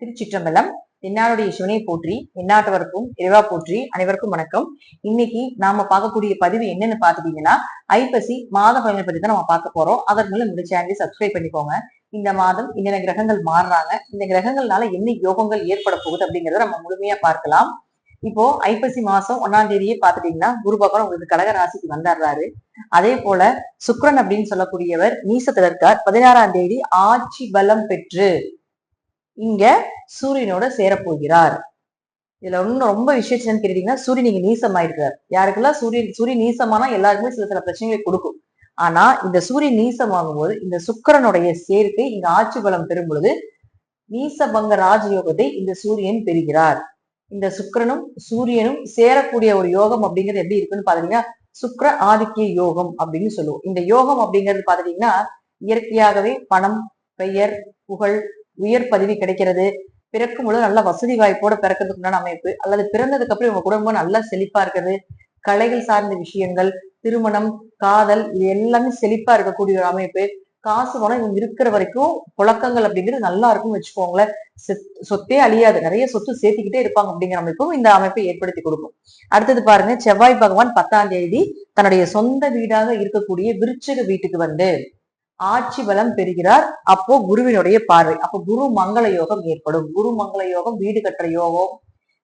திருச்சிற்றம்பலம் என்னாருடைய சிவனை போற்றி எந்நாட்டவருக்கும் இறைவா போற்றி அனைவருக்கும் வணக்கம். இன்னைக்கு நாம பார்க்கக்கூடிய பதிவு என்னன்னு பாத்துட்டீங்கன்னா ஐப்பசி மாத பலனை பத்தி தான் நம்ம பார்க்க போறோம். அதற்கு மேல இந்த சேனலை சப்ஸ்கிரைப் பண்ணிக்கோங்க. இந்த மாதம் என்னென்ன கிரகங்கள் மாறுறாங்க இந்த கிரகங்கள்னால என்ன யோகங்கள் ஏற்பட போகுது அப்படிங்கறத நம்ம முழுமையா பார்க்கலாம். இப்போ ஐப்பசி மாசம் ஒன்னாம் தேதியே பாத்துட்டீங்கன்னா குரு பகவான் உங்களுக்கு கடக ராசிக்கு வந்தாடுறாரு. அதே போல சுக்ரன் அப்படின்னு சொல்லக்கூடியவர் நீசத்துல இருக்கார். பதினாறாம் தேதி ஆட்சி பலம் பெற்று இங்க சூரியனோட சேரப்போகிறார். இதுல ஒன்னும் ரொம்ப விசேஷம் என்னன்னு கேட்டீங்கன்னா சூரியன் நீங்க நீசமாயிருக்கிறார். யாருக்கெல்லாம் சூரியன் சூரியன் நீசமானா எல்லாருக்குமே சில சில பிரச்சனைகளை கொடுக்கும். ஆனா இந்த சூரியன் நீசமாகும் போது இந்த சுக்கிரனுடைய சேர்க்கை இங்க ஆட்சி பலம் பெறும் பொழுது நீசபங்க ராஜயோகத்தை இந்த சூரியன் பெறுகிறார். இந்த சுக்கரனும் சூரியனும் சேரக்கூடிய ஒரு யோகம் அப்படிங்கிறது எப்படி இருக்குன்னு பாத்தீங்கன்னா சுக்கிர ஆதிக்கிய யோகம் அப்படின்னு சொல்லுவோம். இந்த யோகம் அப்படிங்கிறது பாத்தீங்கன்னா இயற்கையாகவே பணம் பெயர் புகழ் உயர் பதவி கிடைக்கிறது. பிறக்கும் பொழுது நல்ல வசதி வாய்ப்போட பிறக்கிறதுக்கு உண்டான அமைப்பு. அல்லது பிறந்ததுக்கு அப்புறம் உங்க குடும்பம் நல்லா செழிப்பா இருக்கிறது. கலைகள் சார்ந்த விஷயங்கள் திருமணம் காதல் இது எல்லாமே செழிப்பா இருக்கக்கூடிய ஒரு அமைப்பு. காசு பணம் இவங்க இருக்கிற வரைக்கும் புழக்கங்கள் அப்படிங்கிறது நல்லா இருக்கும்னு வச்சுக்கோங்களேன். சொத்தே அழியாது. நிறைய சொத்து சேர்த்துக்கிட்டே இருப்பாங்க அப்படிங்கிற அமைப்பும் இந்த அமைப்பை ஏற்படுத்தி கொடுக்கும். அடுத்தது பாருங்க செவ்வாய் பகவான் பத்தாம் தேதி தன்னுடைய சொந்த வீடாக இருக்கக்கூடிய விருச்சக வீட்டுக்கு வந்து ஆட்சி பலம் பெறுகிறார். அப்போ குருவினுடைய பார்வை. அப்போ குரு மங்கள யோகம் ஏற்படும். குரு மங்கள யோகம் வீடு கட்டுற யோகம்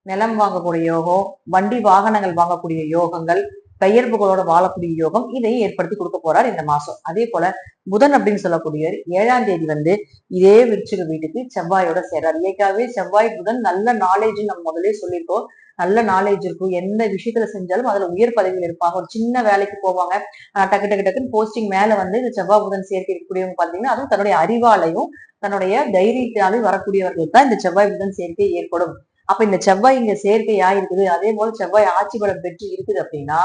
நிலம் வாங்கக்கூடிய யோகம் வண்டி வாகனங்கள் வாங்கக்கூடிய யோகங்கள் பெயர் புகழோட வாழக்கூடிய யோகம் இதை ஏற்படுத்தி கொடுக்க போறார் இந்த மாசம். அதே போல புதன் அப்படின்னு சொல்லக்கூடியவர் ஏழாம் தேதி வந்து இதே விருச்சிக வீட்டுக்கு செவ்வாயோட சேர்றார். இயற்கையாகவே செவ்வாய் புதன் நல்ல நாலேஜ் நம்ம முதலே சொல்லியிருக்கோம். நல்ல நாலேஜ் இருக்கும். எந்த விஷயத்துல செஞ்சாலும் அதுல உயர் பதவியில் இருப்பாங்க. ஒரு சின்ன வேலைக்கு போவாங்க. டக்கு டக்கு டக்குன்னு போஸ்டிங் மேல வந்து இந்த செவ்வாய் புதன் சேர்க்கை இருக்கக்கூடியவங்க பாத்தீங்கன்னா அதுவும் தன்னுடைய அறிவாலையும் தன்னுடைய தைரியத்தாலையும் வரக்கூடியவர்களுக்கு தான் இந்த செவ்வாய் புதன் சேர்க்கை ஏற்படும். அப்ப இந்த செவ்வாய் இங்க சேர்க்கை இருக்குது? அதே போல செவ்வாய் ஆட்சி பலம் பெற்று இருக்குது அப்படின்னா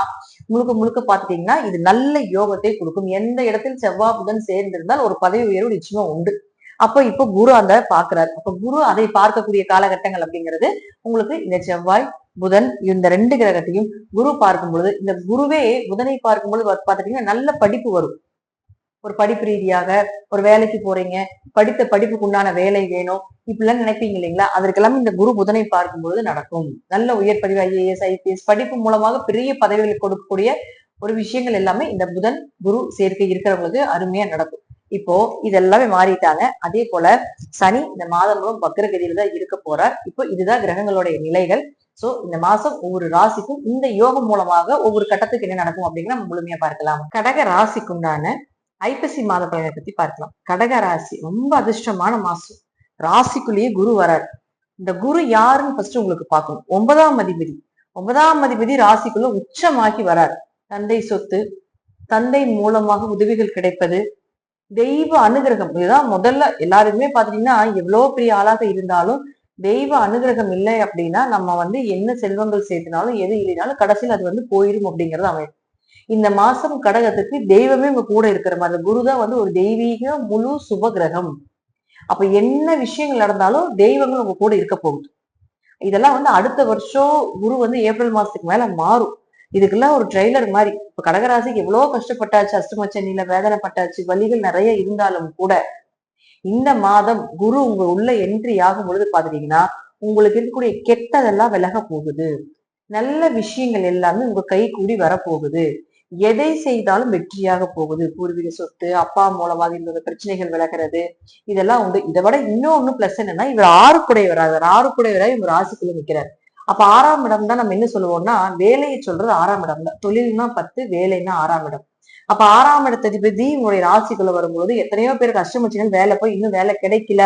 முழுக்க முழுக்க பாத்துட்டீங்கன்னா இது நல்ல யோகத்தை கொடுக்கும். எந்த இடத்தில் செவ்வாய் புதன் சேர்ந்திருந்தால் ஒரு பதவி உயர்வு நிச்சயமா உண்டு. அப்போ இப்போ குரு அந்த பாக்குறாரு. அப்ப குரு அதை பார்க்கக்கூடிய காலகட்டங்கள் அப்படிங்கிறது உங்களுக்கு இந்த செவ்வாய் புதன் இந்த ரெண்டு கிரகத்தையும் குரு பார்க்கும் பொழுது இந்த குருவே புதனை பார்க்கும் பொழுது பார்த்துட்டீங்கன்னா நல்ல படிப்பு வரும். ஒரு படிப்பு ரீதியாக ஒரு வேலைக்கு போறீங்க படித்த படிப்புக்கு உண்டான வேலை வேணும் இப்படிலாம் நினைப்பீங்க இல்லைங்களா? அதற்கெல்லாம் இந்த குரு புதனை பார்க்கும் பொழுது நடக்கும். நல்ல உயர் பதிவு ஐஏஎஸ் ஐபிஎஸ் படிப்பு மூலமாக பெரிய பதவிகள் கொடுக்கக்கூடிய ஒரு விஷயங்கள் எல்லாமே இந்த புதன் குரு சேர்க்கை இருக்கிறவங்களுக்கு அருமையா நடக்கும். இப்போ இதெல்லாமே மாறிட்டாங்க. அதே போல சனி இந்த மாதம் முழுவதும் வக்ரகதியில தான் இருக்க போறார். இப்போ இதுதான் கிரகங்களுடைய நிலைகள். சோ இந்த மாசம் ஒவ்வொரு ராசிக்கும் இந்த யோகம் மூலமாக ஒவ்வொரு கட்டத்துக்கு என்ன நடக்கும் அப்படிங்கிற நம்ம முழுமையா பார்க்கலாம். கடக ராசிக்குண்டான ஐப்பசி மாத பலனை பத்தி பார்க்கலாம். கடக ராசி ரொம்ப அதிர்ஷ்டமான மாசம். ராசிக்குள்ளேயே குரு வரார். இந்த குரு யாருன்னு ஃபர்ஸ்ட் உங்களுக்கு பார்க்கணும். ஒன்பதாம் அதிபதி. ஒன்பதாம் அதிபதி ராசிக்குள்ள உச்சமாகி வரார். தந்தை சொத்து தந்தை மூலமாக உதவிகள் கிடைப்பது தெய்வ அனுகிரகம். இதுதான் முதல்ல எல்லாருக்குமே பாத்தீங்கன்னா எவ்வளவு பெரிய ஆளாக இருந்தாலும் தெய்வ அனுகிரகம் இல்லை அப்படின்னா நம்ம வந்து என்ன செல்வங்கள் சேர்த்தினாலும் எது இல்லைனாலும் கடைசியில் அது வந்து போயிடும் அப்படிங்கிறது அமைப்பு இந்த மாசம் கடகத்துக்கு தெய்வமே உங்க கூட இருக்கிற மாதிரி. குரு குருதான் வந்து ஒரு தெய்வீக முழு சுப கிரகம் அப்ப என்ன விஷயங்கள் நடந்தாலும் தெய்வங்கள் உங்க கூட இருக்க போகுது. இதெல்லாம் வந்து அடுத்த வருஷம் குரு வந்து ஏப்ரல் மாசத்துக்கு மேல மாறும். இதுக்கெல்லாம் ஒரு ட்ரெய்லர் மாதிரி. இப்ப கடகராசிக்கு எவ்வளவு கஷ்டப்பட்டாச்சு அஷ்டமச்சனியில வேதனைப்பட்டாச்சு வழிகள் நிறைய இருந்தாலும் கூட இந்த மாதம் குரு உங்க உள்ள என்ட்ரி ஆகும் பொழுது பாத்துட்டீங்கன்னா உங்களுக்கு இருக்கக்கூடிய கெட்டதெல்லாம் விலக போகுது. நல்ல விஷயங்கள் எல்லாமே உங்க கை கூடி வரப்போகுது. எதை செய்தாலும் வெற்றியாக போகுது. பூர்வீக சொத்து அப்பா மூலமாக இருந்த பிரச்சனைகள் விலகிறது. இதெல்லாம் உண்டு. இதை விட இன்னொன்னு பிளஸ் என்னன்னா இவர் ஆறுக்குடையவராக ஆறுக்குடையவராக இவர் ராசிக்குள்ள நிக்கிறார். அப்ப ஆறாம் இடம் தான் நம்ம என்ன சொல்லுவோம்னா வேலையை சொல்றது ஆறாம் இடம் தான். தொழில்னா பத்து வேலைன்னா ஆறாம் இடம். அப்ப ஆறாம் இடத்ததிபதி உங்களுடைய ராசிக்குள்ள வரும்போது எத்தனையோ பேர் கஷ்டமச்சிகள் வேலை போய் இன்னும் வேலை கிடைக்கல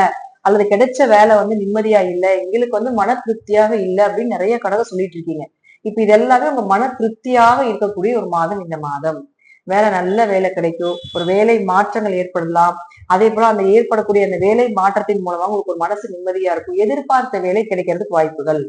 அல்லது கிடைச்ச வேலை வந்து நிம்மதியா இல்லை எங்களுக்கு வந்து மன திருப்தியாக இல்லை அப்படின்னு நிறைய கடக சொல்லிட்டு இருக்கீங்க. இப்ப இது எல்லாமே உங்க மன திருப்தியாக இருக்கக்கூடிய ஒரு மாதம் இந்த மாதம். வேலை நல்ல வேலை கிடைக்கும் ஒரு வேலை மாற்றங்கள் ஏற்படலாம். அதே போல அந்த ஏற்படக்கூடிய அந்த வேலை மாற்றத்தின் மூலமா உங்களுக்கு ஒரு மனசு நிம்மதியா இருக்கும். எதிர்பார்த்த வேலை கிடைக்கிறதுக்கு வாய்ப்புகள்.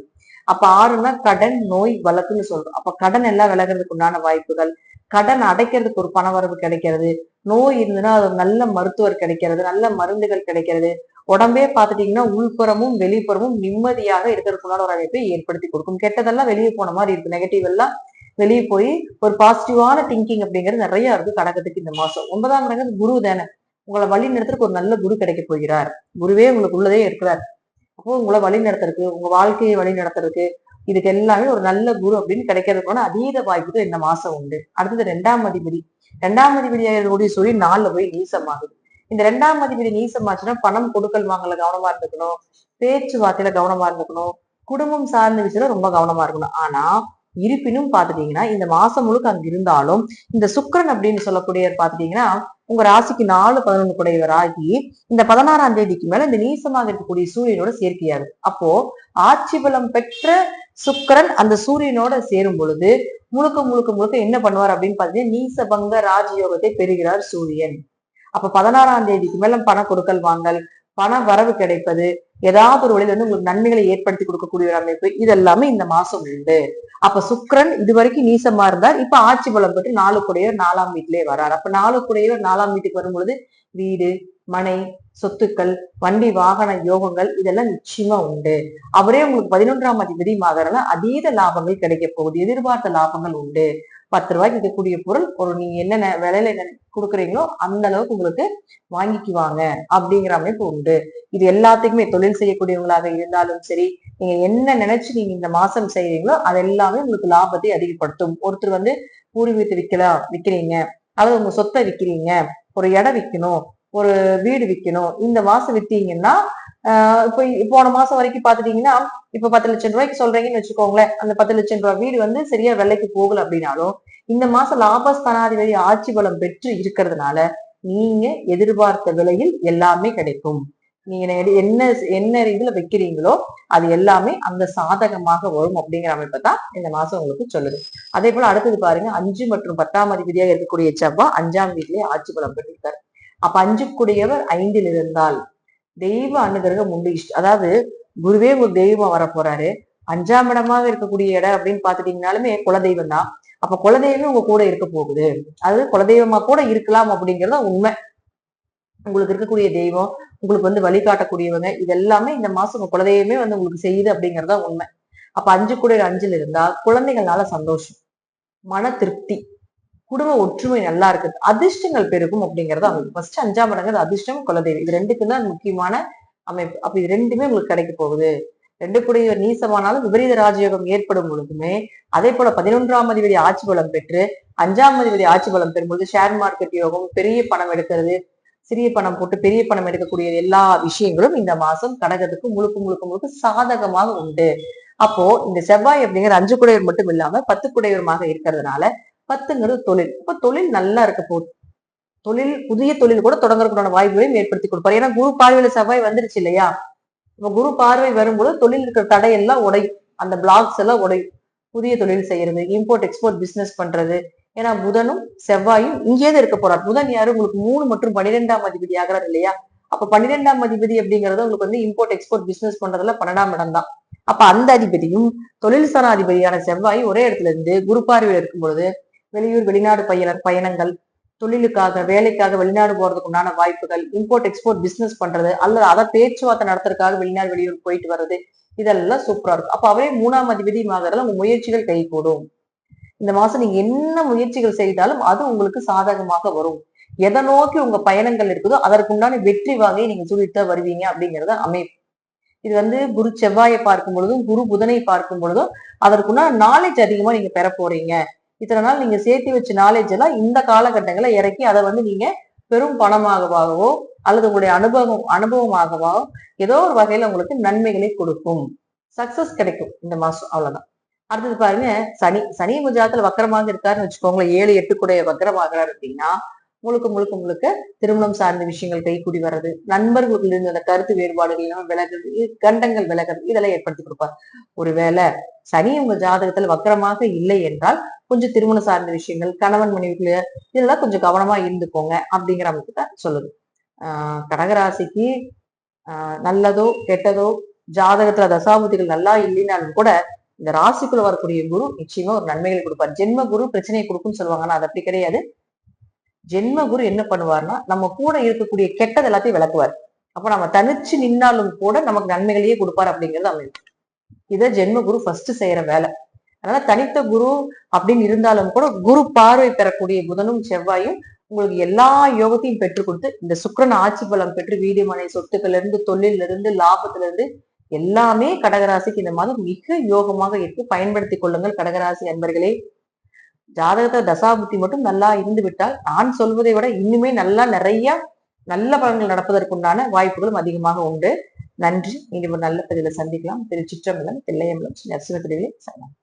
அப்ப ஆறுனா கடன் நோய் வழக்குன்னு சொல்றோம். அப்ப கடன் எல்லாம் விலகிறதுக்கு உண்டான வாய்ப்புகள். கடன் அடைக்கிறதுக்கு ஒரு பணவரவு கிடைக்கிறது. நோய் இருந்ததுன்னா அது நல்ல மருத்துவர் கிடைக்கிறது நல்ல மருந்துகள் கிடைக்கிறது. உடம்பே பார்த்துட்டீங்கன்னா உள்புறமும் வெளிப்புறமும் நிம்மதியாக இருக்கிறதுக்குள்ளான ஒரு அமைப்பை ஏற்படுத்தி கொடுக்கும். கெட்டதெல்லாம் வெளியே போன மாதிரி இருக்கு. நெகட்டிவ் எல்லாம் வெளியே போய் ஒரு பாசிட்டிவான திங்கிங் அப்படிங்கிறது நிறைய இருக்கு கடகத்துக்கு இந்த மாசம். ஒன்பதாம் கிரகம் குரு தானே. உங்களை வழி நடத்துறதுக்கு ஒரு நல்ல குரு கிடைக்க போகிறார். குருவே உங்களுக்கு உள்ளதே இருக்கிறார். உங்களை வழி நடத்துறதுக்கு உங்க வாழ்க்கையை வழி நடத்துறதுக்கு இதுக்கு எல்லாமே ஒரு நல்ல குரு அப்படின்னு கிடைக்கிறதுக்கான அதீத வாய்ப்புகள் இந்த மாசம் உண்டு. அடுத்தது ரெண்டாம் அதிபதி. ரெண்டாம் அதிபதியாக இருக்கக்கூடிய சூரியன் நாலுல போய் நீசமாகுது. இந்த ரெண்டாம் அதிபதி நீசமாச்சுன்னா பணம் கொடுக்கல் வாங்கல கவனமா இருந்துக்கணும். பேச்சுவார்த்தையில கவனமா இருந்துக்கணும். குடும்பம் சார்ந்த விஷயத்துல ரொம்ப கவனமா இருக்கணும். ஆனா இருப்பினும் பாத்துட்டீங்கன்னா இந்த மாசம் முழுக்க அங்க இருந்தாலும் இந்த சுக்கரன் அப்படின்னு சொல்லக்கூடிய பாத்துட்டீங்கன்னா உங்க ராசிக்கு நாலு பதினொன்று குடையவராகி இந்த பதினாறாம் தேதிக்கு மேல இந்த நீசமாக இருக்கக்கூடிய சூரியனோட சேர்க்கையாகுது அப்போ ஆட்சி பலம் பெற்ற சுக்கரன் அந்த சூரியனோட சேரும் பொழுது முழுக்க முழுக்க முழுக்க என்ன பண்ணுவார் அப்படின்னு பாத்தீங்கன்னா நீசபங்க ராஜயோகத்தை பெறுகிறார் சூரியன். அப்ப பதினாறாம் தேதிக்கு மேல பண கொடுக்கல் வாங்கல் பண வரவு கிடைப்பது ஏதாவது ஒரு வழியில வந்து உங்களுக்கு நன்மைகளை ஏற்படுத்தி கொடுக்கக்கூடிய ஒரு அமைப்பு. இதெல்லாமே இந்த மாசம் உண்டு அப்ப சுக்கிரன் இது வரைக்கும் நீசமா இருந்தார். இப்ப ஆட்சி பலம் பெற்று நாலு குடையவர் நாலாம் வீட்டிலேயே வரார். அப்ப நாலு குடையவர் நாலாம் வீட்டுக்கு வரும் பொழுது வீடு மனை சொத்துக்கள் வண்டி வாகன யோகங்கள் இதெல்லாம் நிச்சயமா உண்டு. அவரே உங்களுக்கு பதினொன்றாம் அதிபதி மாதனால அதீத லாபங்கள் கிடைக்க போகுது. எதிர்பார்த்த லாபங்கள் உண்டு. பத்து ரூபாய்க்கு விற்கக்கூடிய பொருள் ஒரு நீங்க என்னென்ன விலையில என்ன கொடுக்குறீங்களோ அந்த அளவுக்கு உங்களுக்கு வாங்கிக்குவாங்க அப்படிங்கிற அமைப்பு உண்டு. இது எல்லாத்துக்குமே தொழில் செய்யக்கூடியவங்களாக இருந்தாலும் சரி நீங்க என்ன நினைச்சு நீங்க இந்த மாசம் செய்யறீங்களோ அது எல்லாமே உங்களுக்கு லாபத்தை அதிகப்படுத்தும். ஒருத்தர் வந்து பூர்வீகத்தை விற்கலாம் விற்கிறீங்க அதாவது உங்க சொத்தை விற்கிறீங்க ஒரு இடம் விற்கணும் ஒரு வீடு விற்கணும் இந்த மாசம் வித்தீங்கன்னா இப்போ போன மாசம் வரைக்கும் பாத்துட்டீங்கன்னா இப்ப பத்து லட்சம் ரூபாய்க்கு சொல்றீங்கன்னு வச்சுக்கோங்களேன். அந்த பத்து லட்சம் ரூபாய் வீடு வந்து சரியா விலைக்கு போகல அப்படின்னாலும் இந்த மாசம் லாபஸ்தானாதிபதி ஆட்சி பலம் பெற்று இருக்கிறதுனால நீங்க எதிர்பார்த்த விலையில் எல்லாமே கிடைக்கும். நீங்க என்ன என்ன இதுல வைக்கிறீங்களோ அது எல்லாமே அந்த சாதகமாக வரும் அப்படிங்கிற அமைப்பை தான் இந்த மாசம் உங்களுக்கு சொல்லுது. அதே போல அடுத்தது பாருங்க அஞ்சு மற்றும் பத்தாம் அதிபதியாக இருக்கக்கூடிய செவ்வாய் அஞ்சாம் வீட்டிலேயே ஆட்சி பலம் பெற்றிருக்காரு. அப்ப அஞ்சுக்குடையவர் ஐந்தில் இருந்தால் தெய்வ அனுகிரகம் உண்டு. இஷ்ட- அதாவது குருவே ஒரு தெய்வம் வர போறாரு அஞ்சாம் இடமாக இருக்கக்கூடிய இடம் அப்படின்னு பாத்துட்டீங்கனாலுமே குலதெய்வம் தான். அப்ப குலதெய்வம் உங்க கூட இருக்க போகுது. அது குலதெய்வமா கூட இருக்கலாம் அப்படிங்கறது உண்மை. உங்களுக்கு இருக்கக்கூடிய தெய்வம் உங்களுக்கு வந்து வழிகாட்டக்கூடியவங்க இது எல்லாமே இந்த மாசம் உங்க குலதெய்வமே வந்து உங்களுக்கு செய்யுது அப்படிங்கறதா உண்மை. அப்ப அஞ்சு கூட அஞ்சுல இருந்தா குழந்தைகள்னால சந்தோஷம். மன திருப்தி. குடும்ப ஒற்றுமை நல்லா இருக்குது. அதிர்ஷ்டங்கள் பெருகும் அப்படிங்கறது அமைப்பு ஃபர்ஸ்ட் அஞ்சாம் இடங்கிறது அதிர்ஷ்டம் குலதெய்வம். இது ரெண்டுக்கும் தான் முக்கியமான அமைப்பு. அப்ப இது ரெண்டுமே உங்களுக்கு கிடைக்க போகுது. ரெண்டு கூடிய நீசமானாலும் விபரீத ராஜயோகம் ஏற்படும் பொழுதுமே அதே போல பதினொன்றாம் அதிபதி ஆட்சி பலம் பெற்று அஞ்சாம் அதிபதி ஆட்சி பலம் பெறும்பொழுது ஷேர் மார்க்கெட் யோகம் பெரிய பணம் எடுக்கிறது சிறிய பணம் போட்டு பெரிய பணம் எடுக்கக்கூடிய எல்லா விஷயங்களும் இந்த மாசம் கடகத்துக்கு முழுக்க முழுக்க முழுக்க சாதகமாக உண்டு. அப்போ இந்த செவ்வாய் அப்படிங்கிற அஞ்சு குடையவர் மட்டும் இல்லாம பத்து குடையவருமாக இருக்கிறதுனால பத்துங்கிறது தொழில். அப்ப தொழில் நல்லா இருக்க போகுது. தொழில் புதிய தொழில் கூட தொடங்கறதுக்கான வாய்ப்புகளையும் ஏற்படுத்தி கொடுப்பாரு. ஏன்னா குரு பார்வையில செவ்வாய் வந்துருச்சு இல்லையா? இப்ப குரு பார்வை வரும்போது தொழில் இருக்கிற தடையெல்லாம் உடையும். அந்த பிளாக்ஸ் எல்லாம் உடையும். புதிய தொழில் செய்யறது இம்போர்ட் எக்ஸ்போர்ட் பிசினஸ் பண்றது. ஏன்னா புதனும் செவ்வாயும் இங்கேயே இருக்க போறார். புதன் யாரு? உங்களுக்கு மூணு மற்றும் பன்னிரெண்டாம் அதிபதி ஆகிறார் இல்லையா? அப்ப பன்னிரெண்டாம் அதிபதி அப்படிங்கறது உங்களுக்கு வந்து இம்போர்ட் எக்ஸ்போர்ட் பிசினஸ் பண்றதுல பன்னெண்டாம் இடம் தான். அப்ப அந்த அதிபதியும் தொழில் சார அதிபதியான செவ்வாய் ஒரே இடத்துல இருந்து குரு பார்வையில் இருக்கும் பொழுது வெளியூர் வெளிநாடு பயண பயணங்கள் தொழிலுக்காக வேலைக்காக வெளிநாடு போறதுக்கு உண்டான வாய்ப்புகள் இம்போர்ட் எக்ஸ்போர்ட் பிசினஸ் பண்றது அல்லது அதை பேச்சுவார்த்தை நடத்துறதுக்காக வெளிநாடு வெளியூர் போயிட்டு வர்றது இதெல்லாம் சூப்பரா இருக்கும். அப்ப அவரே மூணாம் அதிபதி உங்க முயற்சிகள் கை கூடும் இந்த மாசம் நீங்க என்ன முயற்சிகள் செய்தாலும் அது உங்களுக்கு சாதகமாக வரும். எதை நோக்கி உங்க பயணங்கள் இருக்குதோ அதற்குண்டான வெற்றி வாங்கி நீங்க சொல்லிட்டு வருவீங்க அப்படிங்கறத அமைப்பு. இது வந்து குரு செவ்வாயை பார்க்கும் பொழுதும் குரு புதனை பார்க்கும் பொழுதும் அதற்குண்டான நாலேஜ் அதிகமா நீங்க பெற போறீங்க. இத்தனை நாள் நீங்க சேர்த்து வச்ச நாலேஜ் எல்லாம் இந்த காலகட்டங்களை இறக்கி அதை வந்து நீங்க பெரும் பணமாகவாகவோ அல்லது உங்களுடைய அனுபவம் அனுபவமாகவோ ஏதோ ஒரு வகையில உங்களுக்கு நன்மைகளை கொடுக்கும். சக்சஸ் கிடைக்கும் இந்த மாசம். அவ்வளவுதான். அடுத்தது பாருங்க சனி சனி முஜாத்துல வக்கரமாக இருக்காருன்னு வச்சுக்கோங்களேன். ஏழு எட்டு கூட வக்கரமாகிறாரு அப்படின்னா முழுக்க முழுக்க முழுக்க திருமணம் சார்ந்த விஷயங்கள் கைகூடி வர்றது நண்பர்களுக்கு இருந்து அந்த கருத்து வேறுபாடுகள் எல்லாம் விலகுறது கண்டங்கள் விலகுறது இதெல்லாம் ஏற்படுத்தி கொடுப்பார். ஒருவேளை சனி உங்க ஜாதகத்துல வக்கரமாக இல்லை என்றால் கொஞ்சம் திருமணம் சார்ந்த விஷயங்கள் கணவன் மனைவிக்குள்ள இதெல்லாம் கொஞ்சம் கவனமா இருந்துக்கோங்க அப்படிங்கிற அமைப்பு தான் சொல்லுது. ஆஹ் கடகராசிக்கு ஆஹ் நல்லதோ கெட்டதோ ஜாதகத்துல தசாபுத்திகள் நல்லா இல்லைனாலும் கூட இந்த ராசிக்குள்ள வரக்கூடிய குரு நிச்சயமா ஒரு நன்மைகளை கொடுப்பார். ஜென்ம குரு பிரச்சனையை கொடுக்கும்னு சொல்லுவாங்க ஆனா அது அப்படி கிடையாது. ஜென்ம குரு என்ன பண்ணுவார்னா நம்ம கூட இருக்கக்கூடிய கெட்டது எல்லாத்தையும் விளக்குவார். அப்ப நம்ம தனிச்சு நின்னாலும் கூட நமக்கு நன்மைகளையே கொடுப்பார் அப்படிங்கிறது அமைப்பு இதை ஜென்ம குரு ஃபர்ஸ்ட் செய்யற வேலை. அதனால தனித்த குரு அப்படின்னு இருந்தாலும் கூட குரு பார்வை பெறக்கூடிய புதனும் செவ்வாயும் உங்களுக்கு எல்லா யோகத்தையும் பெற்றுக் கொடுத்து இந்த சுக்கிரன் ஆட்சி பலம் பெற்று வீடு மனை சொத்துக்கள்ல இருந்து தொழில இருந்து லாபத்துல இருந்து எல்லாமே கடகராசிக்கு இந்த மாதம் மிக யோகமாக இருக்கு. பயன்படுத்திக் கொள்ளுங்கள் கடகராசி அன்பர்களே. ஜாதகத்தை தசாபுத்தி மட்டும் நல்லா இருந்து விட்டால் நான் சொல்வதை விட இன்னுமே நல்லா நிறைய நல்ல பலன்கள் நடப்பதற்குண்டான வாய்ப்புகளும் அதிகமாக உண்டு. நன்றி. மீண்டும் ஒரு நல்ல பதிவில் சந்திக்கலாம். திரு சிற்றம்பலம் தில்லையம்பலம் நரசிம்ம திருவிழை. சரணம்